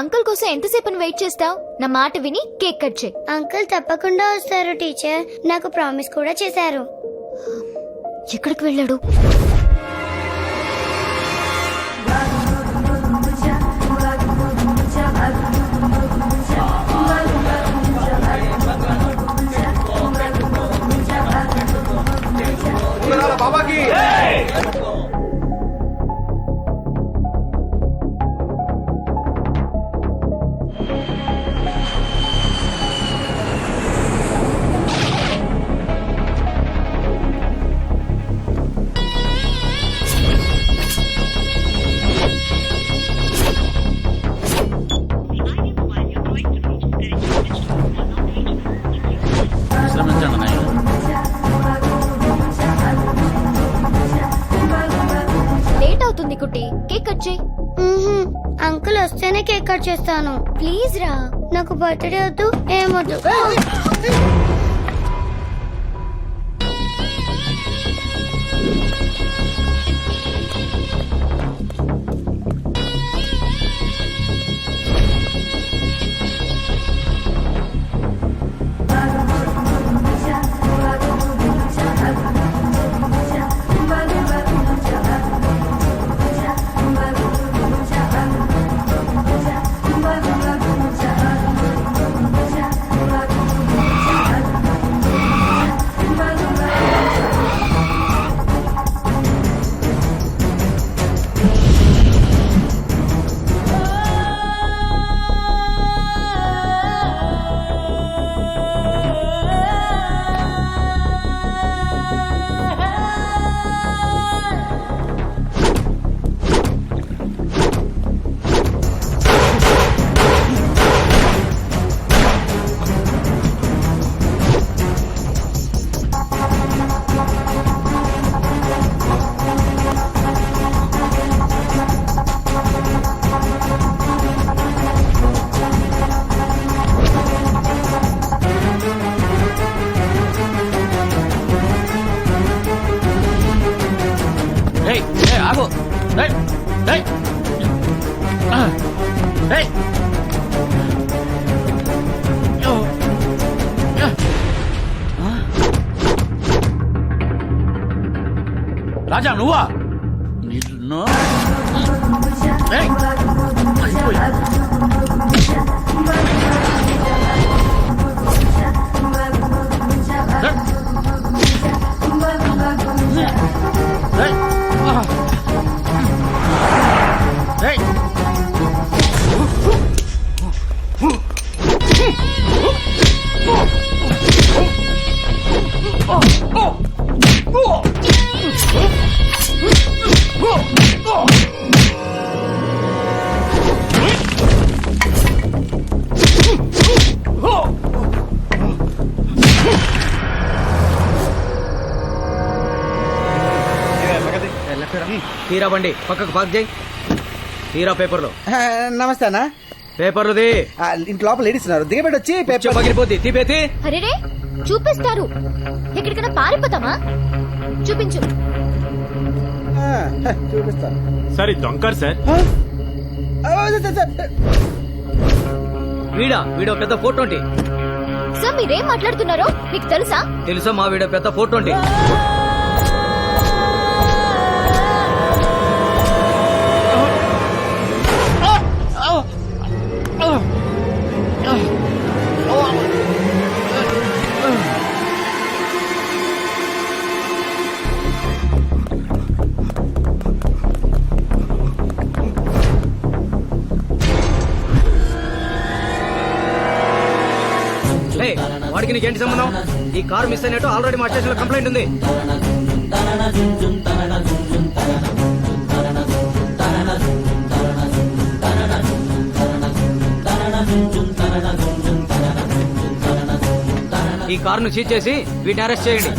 ఎంతసేపు వెయిట్ చేస్తావు? నా మాట విని కేక్ కట్ చేయి. అంకుల్ తప్పకుండా వస్తారు టీచర్. నాకు ప్రామిస్ కూడా చేశారు. ఎక్కడికి వెళ్ళాడు? కేక్ కట్ చేస్తాను ప్లీజ్ రా నాకు బర్త్డే వద్దు ఏమొద్దు రాజా నువ్వా? నిన్ను? ఏయ్! తీరా బండి. పక్కకు పార్క్ చేయి. తీరా పేపర్లు నమస్తే అన్న. పేపర్లుది ఇంటి లోపల లేడీస్ ఉన్నారు. దిగబెట్టి వచ్చి పేపర్ పగిలిపోద్ది. తీపేతి. అరేరే చూపిస్తారు. ఎక్కడికైనా పారిపోతామా? చూపించు. చూపిస్తా సార్ ఇది సార్. వీడా వీడో పెద్ద ఫోటో ఉంటి సార్ మీరేం మాట్లాడుతున్నారో? మీకు తెలుసా? తెలుసా మా వీడో పెద్ద ఫోటో ఉంటి వాడికి నీకేంటి సంబంధం? ఈ కారు మిస్ అయినట్టు ఆల్రెడీ మా స్టేషన్లో కంప్లైంట్ ఉంది. ఈ కారును చీజ్ చేసి వీటిని అరెస్ట్ చేయండి.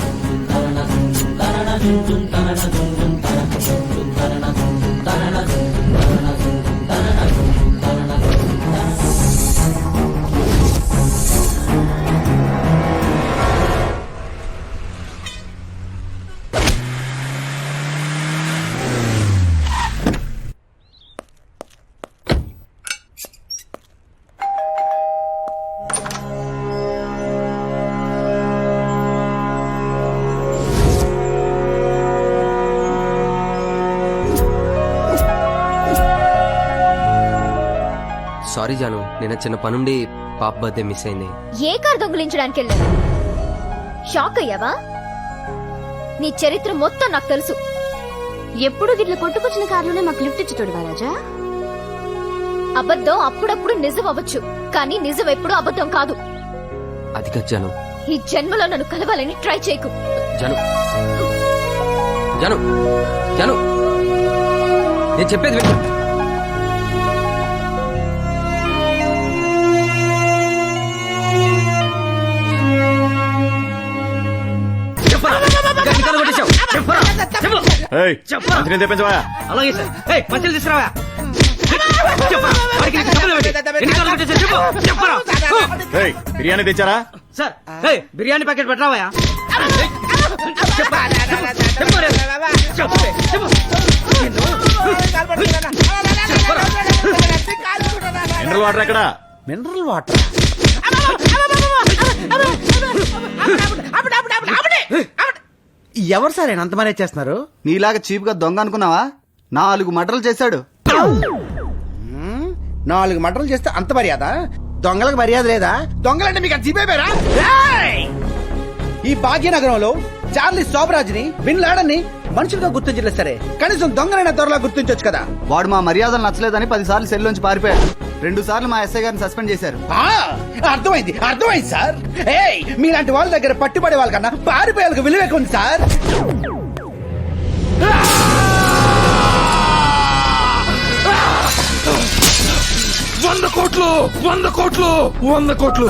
జాను నేను చిన్న పనుండి పాప బర్త్డే మిస్ అయింది. ఏ కార్ దొంగిలించడానికి వెళ్ళావు షాక్ అయ్యావా? నీ చరిత్ర మొత్తం నాకు తెలుసు. ఎప్పుడు గిట్ల కొట్టుకొచ్చిన కార్లోనే మాకు లిఫ్ట్ ఇచ్చేటోడు రాజా అబద్ధం అప్పుడప్పుడు నిజం అవ్వచ్చు కానీ నిజం ఎప్పుడు అబద్ధం కాదు. అది కాదు జాను. ఈ జన్మలో నన్ను కలవాలని ట్రై చేయకు. జాను. జాను. జాను. నేను చెప్పేది విను. తెప్పించవా? అలాగే సార్. మంచిలు తీసుకురావా? బిర్యానీ తెచ్చారా? సార్ బిర్యానీ ప్యాకెట్ పెట్టరావా మినరల్ వాటర్ ఎక్కడ? Mineral water? ఎవరు సార్ ఆయన అంత మనే చేస్తున్నారు? నీలాగా చీప్గా దొంగ అనుకున్నావా? నాలుగు మటర్లు చేశాడు? నాలుగు మటలు చేస్తే అంత మర్యాద? దొంగలకు మర్యాద లేదా? దొంగలంటే మీకు అది జీపేపారా ఈ భాగ్యనగరంలో చార్లీ శోభరాజ్ని బిన్ లాడన్ని మనుషులుగా గుర్తించలేదు సరే. కనీసం దొంగలైన త్వరలా గుర్తించొచ్చు కదా. వాడు మా మర్యాదలు నచ్చలేదని పది సార్లు సెల్ నుంచి పారిపోయాడు. రెండు సార్లు మా ఎస్ఐ గారిని సస్పెండ్ చేశారు. ఆ, అర్థమైంది అర్థమైంది సార్. ఏయ్ మీలాంటి వాళ్ళ దగ్గర పట్టుబడే వాళ్ళకన్నా పారిపోయే వాళ్ళకి విలువ ఎక్కువ ఉంది సార్. వంద కోట్లు వంద కోట్లు వంద కోట్లు.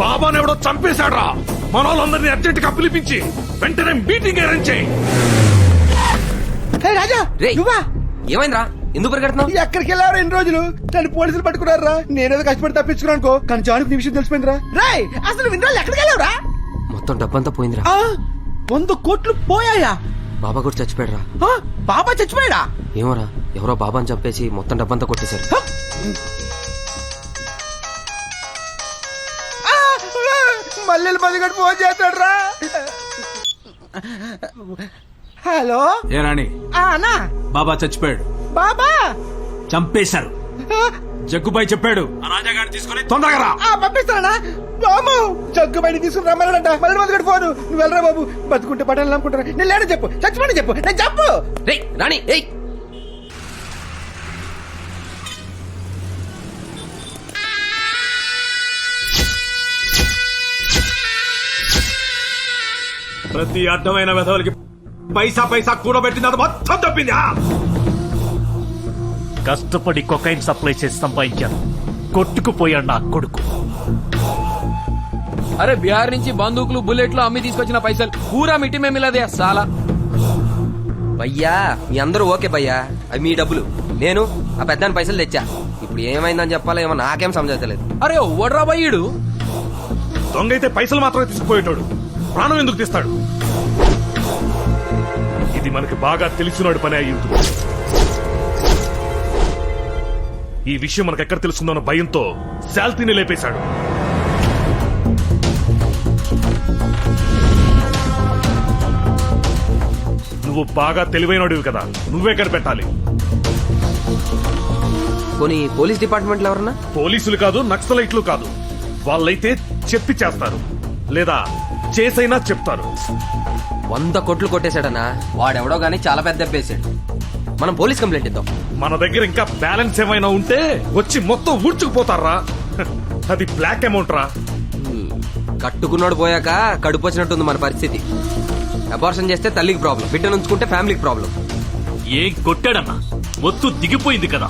బాబాను ఎవడో చంపేశాడ్రా. మన వాళ్ళందరినీ అర్జెంట్గా పిలిపించి వెంటనే మీటింగ్ అరేంజ్ చేయి. ఏయ్, రాజా ఏమైందిరా? ఎందుకు పరిగెడుతున్నావు? ఎక్కడికి వెళ్ళారు ఎన్ని రోజులు? నన్ను పోలీసులు పట్టుకున్నారా నేనేదో కష్టపడి తప్పించుకున్నాను అనుకో కానీ జానికి నీ విషయం తెలిసిపోయిందిరా. రాయ్ అసలు ఇన్ని రోజులు ఎక్కడికి వెళ్ళావురా? మొత్తం డబ్బంతా పోయిందిరా. ఆ, వంద కోట్లు పోయాయా? బాబా కూడా చచ్చిపోయాడురా. ఆ, బాబా చచ్చిపోయాడా? ఏమోరా ఎవరో బాబాని చంపేసి మొత్తం డబ్బంతా కొట్టేశారు. హ! ఆ, మల్లెలు పదిగడు ఫోన్ చేస్తాడు రా హలో? ఏ రాణి? ఆ, అన్నా. బాబా చచ్చిపోయాడు. బాబా! చంపేశారు. జగ్గుబాయ్ చెప్పాడు. ఆ రాజాగారిని తీసుకుని తొందరగా రా. ఆ, పంపిస్తానా బాబు! జగ్గు బయట తీసుకుని రమ్మన్నాడంట. మల్లెలు పదిగడు ఫోను నువ్వు వెళ్ళరా బాబు. బతుకుంటే పట్టాలని అనుకుంటారా నేను లేడని చెప్పు. చచ్చిపోయి చెప్పు. నేను చెప్పు. రేయ్ రాణి ఏయ్ ప్రతి అడ్డమైన వెధవలకి పైసా పైసా కూడబెట్టింది. అది మొత్తం తప్పిందా. కష్టపడి కొకైన్ సప్లై చేసి సంపాదించాను. కొట్టుకుపోయాడు నా కొడుకు. అరే బీహార్ నుంచి బందూకులు బుల్లెట్లు అమ్మి తీసుకొచ్చిన పైసలు. పూరా మిట్టి మేమిలదే సాలా. భయ్యా మీ అందరూ ఓకే భయ్యా. అవి మీ డబ్బులు. నేను ఆ పెద్దాని పైసలు తెచ్చా. ఇప్పుడు ఏమైందని చెప్పాలో ఏమో నాకేం సమజలేదు అరే ఓడ్రా బయ్యుడు దొంగ అయితే పైసలు మాత్రమే తీసుకుపోయేటోడు. ప్రాణం ఎందుకు తీస్తాడు? ఇది మనకి బాగా తెలిసినాడు పని అయి ఉంటుంది ఈ విషయం మనకు ఎక్కడ తెలుస్తుందన్న భయంతో శాల్తీని లేపేశాడు. నువ్వు బాగా తెలివైనడివి కదా. నువ్వే కనిపెట్టాలి. పోనీ పోలీస్ డిపార్ట్మెంట్లో ఎవరన్నా? పోలీసులు కాదు నక్సలైట్లు కాదు. వాళ్ళైతే చెప్పి చేస్తారు. లేదా చేసైనా చెప్తారు. వంద కోట్లు కొట్టేశాడనా వాడెవడో గానీ చాలా పెద్ద దెబ్బేశాడు మనం పోలీస్ కంప్లైంట్ ఇద్దాం. మన దగ్గర ఇంకా బ్యాలెన్స్ ఏమైనా ఉంటే వచ్చి మొత్తం ఊడ్చుకుపోతారా? అది బ్లాక్ అమౌంట్ రా. కట్టుకున్నాడు పోయాక కడుపు వచ్చినట్టుంది మన పరిస్థితి. అబార్షన్ చేస్తే తల్లికి ప్రాబ్లం బిడ్డను ఉంచుకుంటే ఫ్యామిలీకి ప్రాబ్లం. ఏం కొట్టాడన్నా? మొత్తు దిగిపోయింది కదా.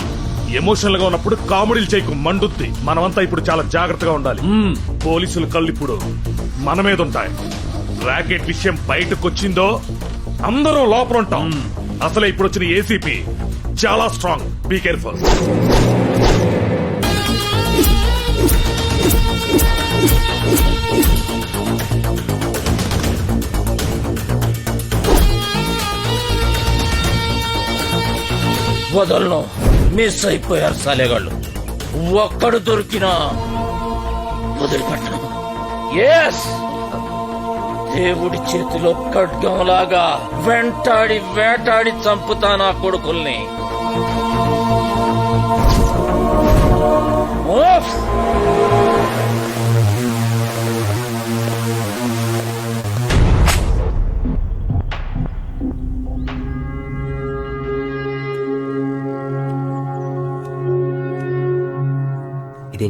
ఎమోషనల్గా ఉన్నప్పుడు కామెడీలు చేయకు మండుద్ది. మనమంతా ఇప్పుడు చాలా జాగ్రత్తగా ఉండాలి. పోలీసులు కళ్ళు ఇప్పుడు మన మీద ఉంటాయి. ర్యాకెట్ విషయం బయటకు వచ్చిందో అందరం లోపల ఉంటాం. అసలే ఇప్పుడు వచ్చిన ఏసీపీ చాలా స్ట్రాంగ్ బీ కేర్ఫుల్ వదలను. మిస్ అయిపోయారు సాలేగాళ్ళు. ఒక్కడు దొరికినా వదిలిపెట్టను. ఎస్ దేవుడి చేతిలో ఖడ్గంలాగా వెంటాడి వేటాడి చంపుతా నా కొడుకుల్ని.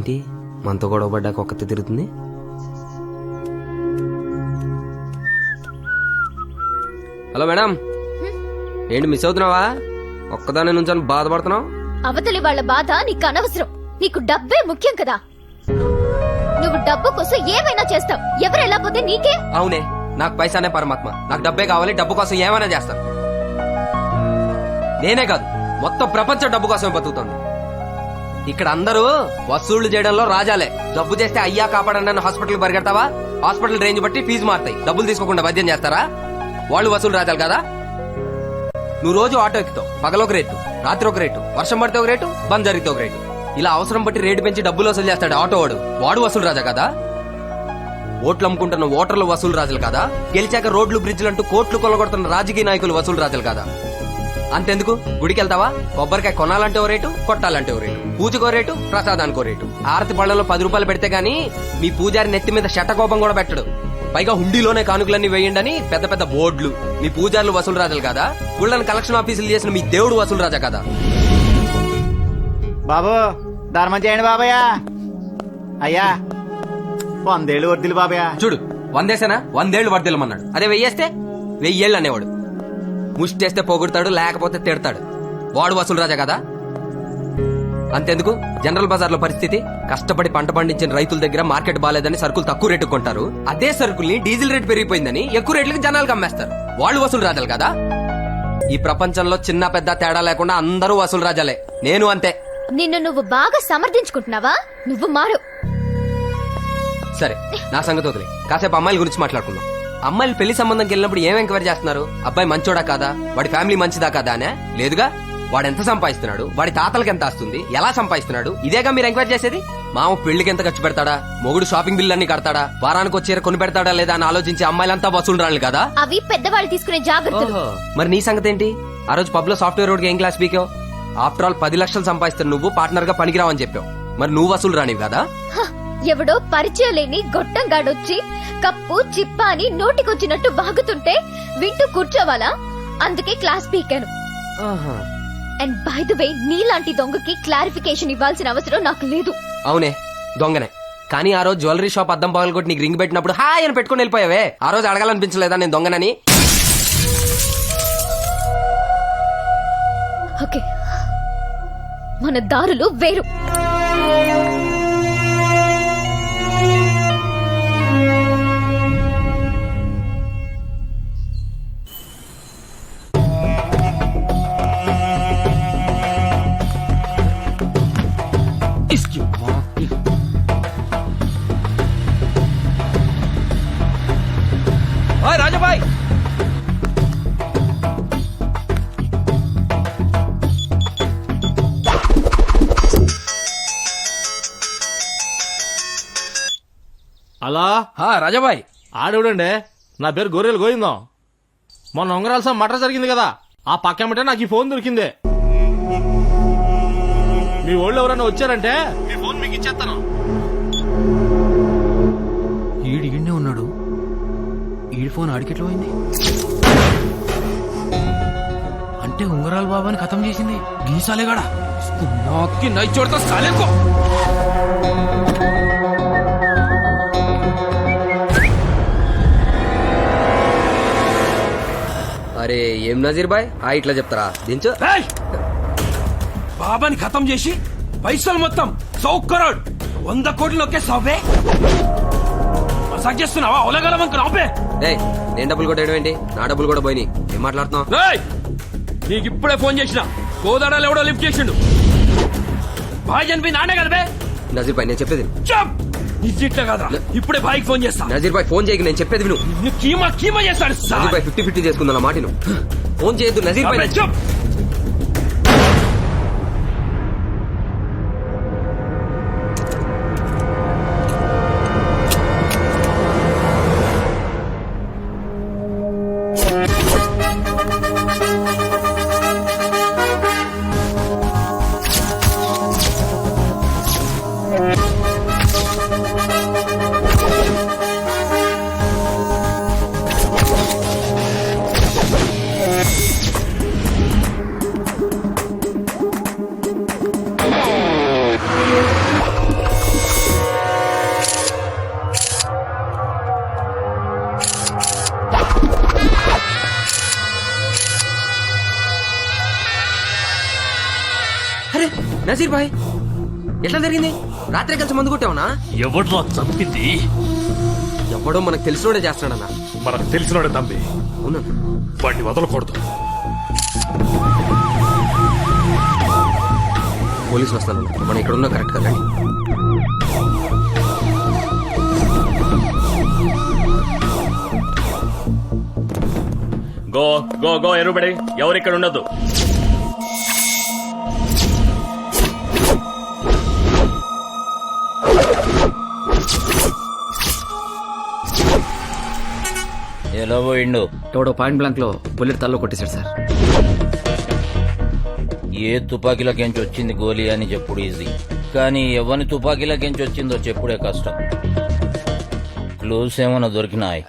ఇదేంటి మనతో గొడవ పడ్డాక ఒక్కతే తిరుగుతుంది. Hello madam. ఏంటి మిస్ అవుతున్నావా? ఒక్కదాని నుంచి బాధపడుతున్నావు? అవతలి వాళ్ళ బాధ నీకు అనవసరం. నీకు డబ్బే ముఖ్యం కదా. నువ్వు డబ్బు కోసం ఏమైనా చేస్తావు. ఎవరు ఎలా పోతే నీకే? అవునే నాకు పైసానే పరమాత్మ. నాకు డబ్బే కావాలి డబ్బు కోసం ఏమైనా చేస్తాను. నేనే కాదు మొత్తం ప్రపంచం డబ్బు కోసమే బతుకుతుంది. ఇక్కడ అందరూ వసూళ్ళు చేయడంలో రాజాలే. జబ్బు చేస్తే అయ్యా కాపాడండి అని హాస్పిటల్ పరిగెడతావా? హాస్పిటల్ రేంజ్ బట్టి ఫీజు మారుతాయి. డబ్బులు తీసుకోకుండా వైద్యం చేస్తారా? వాళ్ళు వసూలు రాజాలు కదా? నువ్వు రోజు ఆటో ఎక్కుతావు. పగలొక రేటు రాత్రి ఒక రేటు వర్షం పడితే ఒక రేటు బంద్ జరిగితే ఒక రేటు. ఇలా అవసరం బట్టి రేటు పెంచి డబ్బులు వసూలు చేస్తాడు ఆటో వాడు. వాడు వసూలు రాజా కదా? ఓట్లు అమ్ముకుంటున్న ఓటర్లు వసూలు రాజులు కదా? గెలిచాక రోడ్లు బ్రిడ్జ్లు అంటూ కోట్లు కొలగొడుతున్న రాజకీయ నాయకులు వసూలు రాజులు కదా? అంతెందుకు? గుడికి వెళ్తావా కొబ్బరికాయ కొనాలంటే ఓ రేటు కొట్టాలంటే ఓ రేటు. పూజకో రేటు ప్రసాదానికో రేటు. ఆరతి పళ్ళలో పది రూపాయలు పెడితే గానీ మీ పూజారి నెత్తి మీద శటకోపం కూడా పెట్టడు. పైగా హుండీలోనే కానుకలన్నీ వేయండి పెద్ద పెద్ద బోర్డులు. మీ పూజారులు వసూలు రాజులు కదా? గుళ్ళని కలెక్షన్ ఆఫీసులు చేసిన మీ దేవుడు వసూలు రాజా కదా? బాబు ధర్మం చేయండి బాబయ్య. అయ్యా వందేళ్ళు వర్దిలు బాబయ్య. చూడు వందేసేనా? వందేళ్ళు వర్దిల్లమన్నాడు అదే వెయ్యేస్తే వెయ్యేళ్ళు అనేవాడు. ముష్టేస్తే పొగుడతాడు లేకపోతే తిడతాడు. వాడు వసూలు రాజా కదా? అంతెందుకు? జనరల్ బజార్లో పరిస్థితి కష్టపడి పంట పండించిన రైతుల దగ్గర మార్కెట్ బాలేదని సరుకులు తక్కువ రేటుకు కొంటారు. అదే సరుకుల్ని డీజిల్ రేట్ పెరిగిపోయిందని ఎక్కువ రేట్లకి జనాలకు అమ్మేస్తారు వాళ్ళు వసూలు రాజాలు కదా? ఈ ప్రపంచంలో చిన్న పెద్ద తేడా లేకుండా అందరూ వసూలు రాజాలే. నేను అంతే. నిన్ను నువ్వు బాగా సమర్థించుకుంటున్నావా? నువ్వు మారు. సరే నా సంగతి వదిలే. కాసేపు అమ్మాయిల గురించి మాట్లాడుకుందాం. అమ్మాయిలు పెళ్ళి సంబంధంకి వెళ్ళినప్పుడు ఏం ఎంక్వైరీ చేస్తున్నారు? అబ్బాయి మంచోడా కాదా? వాడి ఫ్యామిలీ మంచిదా కాదా అనే? లేదుగా? వాడు ఎంత సంపాదిస్తున్నాడు? వాడి తాతలకి ఎంత వస్తుంది ఎలా సంపాదిస్తున్నాడు? ఇదేగా మీరు ఎంక్వైరీ చేసేది? మామ పెళ్ళికి ఎంత ఖర్చు పెడతాడా? మొగుడు షాపింగ్ బిల్ అన్ని కడతాడా? వారానికి వచ్చి కొని పెడతాడా లేదా అని ఆలోచించి అమ్మాయిలంతా వసూలు రాలి కదా? అవి పెద్దవాళ్ళు తీసుకునే జాగ్రత్తలు. ఓహో. మరి నీ సంగతి ఏంటి ఆ రోజు పబ్లో సాఫ్ట్వేర్ రోడ్ ఏం క్లాస్ పీకావు? ఆఫ్టర్ ఆల్ పది లక్షలు సంపాదిస్తున్న నువ్వు పార్ట్నర్గా పనికిరావని చెప్పావు. మరి నువ్వు వసూలు రానివి కదా? ఎవడో పరిచయం లేని గొట్టంగాడొచ్చి కప్పు చిప్ప అని నోటికొచ్చినట్టు బాగుతుంటే వింటూ కూర్చోవాలా? అందుకే క్లాస్ పీకాను. ఆహా. అండ్ బై ద వే నీలాంటి దొంగకి క్లారిఫికేషన్ ఇవ్వాల్సిన అవసరం నాకు లేదు. అవునే దొంగనే. కానీ ఆ రోజు జ్యువెలరీ షాప్ అద్దం పగలు కొట్టి నీకు రింగ్ పెట్టినప్పుడు హాయ్ అని పెట్టుకుని వెళ్ళిపోయావే. ఆ రోజు అడగాలనిపించలేదా నేను దొంగనని? ఓకే. మన దారులు వేరు. అలా రాజాబాయ్. ఆడేవిడండి? నా పేరు గొర్రెలు గోయిందాం మొన్న ఉంగరాల్సా మటర్ జరిగింది కదా. ఆ పక్కమంటే నాకు ఈ ఫోన్ దొరికింది. మీ వాళ్ళు ఎవరైనా వచ్చారంటే? మీ ఫోన్ మీకు ఇచ్చేస్తాను. ఈడు ఈడనే ఉన్నాడు. ఈడి ఫోన్ ఆడికెట్లా పోయింది. అంటే ఉంగరాల బాబాని ఖతం చేసింది. గీసాలేగాడా నాకి నై చూడతా సాలేకో. అరే ఏం నజీర్ బాయ్? ఆ ఇట్లా చెప్తారా? దించు. బాబాని ఖతం చేసి పైసలు మొత్తం సౌ కరోడ్ వంద కోట్లు ఒకే సౌబే మసాజ్ చేస్తున్నావా? ఒలగలం అనుకున్నావు బే ఏయ్ నేను డబ్బులు కొట్టేయడం ఏంటి? నా డబ్బులు కూడా పోయినాయి. ఏం మాట్లాడుతున్నావు? రేయ్ నీకు ఇప్పుడే ఫోన్ చేసిన. కోదాడాలు ఎవడో లిఫ్ట్ చేసిండు. బాయ్ చనిపోయి నానే కదా బే? నజీర్ బాయ్ నేను చెప్పేది. చప్! ఇట్లా కదా ఇప్పుడే బాయ్కి ఫోన్ చేస్తా. నజీర్ బాయ్ ఫోన్ చేయక నేను చెప్పేది విను. కీమా కీమా చేస్తాడు నజీర్ బాయ్ ఫిఫ్టీ ఫిఫ్టీ చేసుకుందా మాటిను. ఫోన్ చేయొద్దు నజీర్ బాయ్ నసీర్ భాయ్ ఎట్లా జరిగింది? రాత్రి కలిసి మందు కొట్టావునా? ఎవడ్రా చంపింది? ఎవడో మనకు తెలిసినోడే చేస్తాడన్నా మనకు తెలిసినోడే తంబి అవునన్నా వాడిని వదలకూడదు. పోలీసులు వస్తాను. మనం ఇక్కడ ఉన్నా కరెక్ట్ కదండి గో గో గో ఎరుబడి ఎవరు ఇక్కడ ఉండదు ఎలా పోయిండు? ఎవడో పాయింట్ బ్లాంక్లో బుల్లెట్ తల్లో కొట్టేశాడు సార్. ఏ తుపాకీలకెంచి వచ్చింది గోలీ అని చెప్పుడు ఈజీ. కానీ ఎవని తుపాకీలకెంచి వచ్చిందో చెప్పుడే కష్టం. క్లూస్ ఏమైనా దొరికినాయి?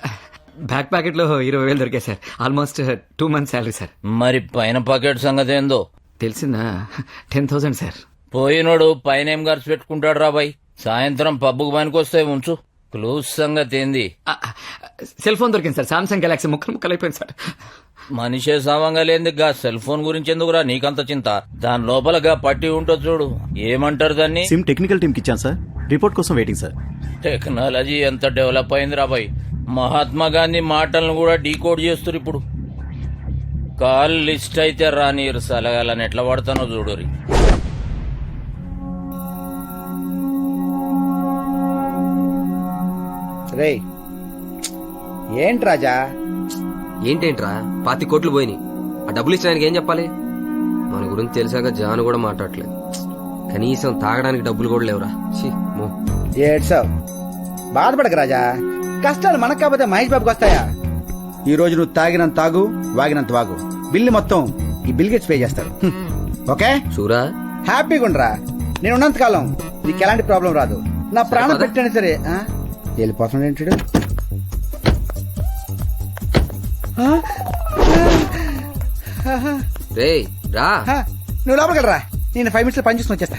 బ్యాక్ ప్యాకెట్లో ఇరవై వేలు దొరికాయి sir. Almost two months salary sir. మరి పైన పాకెట్ సంగతి ఏందో? తెలిసిందా? Ten thousand sir. పోయినోడు పైన ఏం ఖర్చు పెట్టుకుంటాడు రాబాయ్ సాయంత్రం పబ్బుకు పనికొస్తే ఉంచు. క్లూస్ సంగతి ఏంది సెల్ ఫోన్ దొరికింది సార్. సామ్సంగ్ గెలాక్సీ ముక్కలు ముక్కలు అయిపోయింది సార్. మనిషే సామంగా లేని గా సెల్ ఫోన్ గురించి ఎందుకురా నీకంత చింత? దాని లోపల గా పట్టి ఉంటుంది చూడు. ఏమంటారు దాన్ని? సిమ్ టెక్నికల్ టీమ్కి ఇచ్చాను సార్. రిపోర్ట్ కోసం వెయిటింగ్ సార్. టెక్నాలజీ ఎంత డెవలప్ అయింది రాబాయ్ మహాత్మా గాంధీ మాటలను కూడా డీకోడ్ చేస్తారు ఇప్పుడు. కాల్ లిస్ట్ అయితే రానియరు సలగాలని ఎట్లా పడతానో చూడురి రే ఏంటి రాజా? ఏంటేంట్రా? పాతి కోట్లు పోయినాయి. ఆ డబ్బులు ఇచ్చడానికి ఏం చెప్పాలి? మన గురించి తెలిసాక జాను కూడా మాట్లాడట్లేదు. కనీసం తాగడానికి డబ్బులు కూడా లేవురా. ఏడ్సావు బాధపడక రాజా. కష్టాలు మనకు కాకపోతే మహేష్ బాబుకి వస్తాయా? ఈ రోజు నువ్వు తాగినంత తాగు వాగినంత వాగు. బిల్లు మొత్తం ఈ బిల్ గేట్స్ పే చేస్తాడు హ్మ్. ఓకే? చూరా? హ్యాపీగా ఉండరా. నేను ఉన్నంత కాలం నీకు ఎలాంటి ప్రాబ్లం రాదు. నా ప్రాణం? పెట్టాను సరే? వెళ్ళిపోతున్నాడు ఏంటి వీడు? ఆ? రే నువ్వు లోపలికి నేను ఫైవ్ మినిట్స్ పని చేసుకుని వచ్చేస్తా.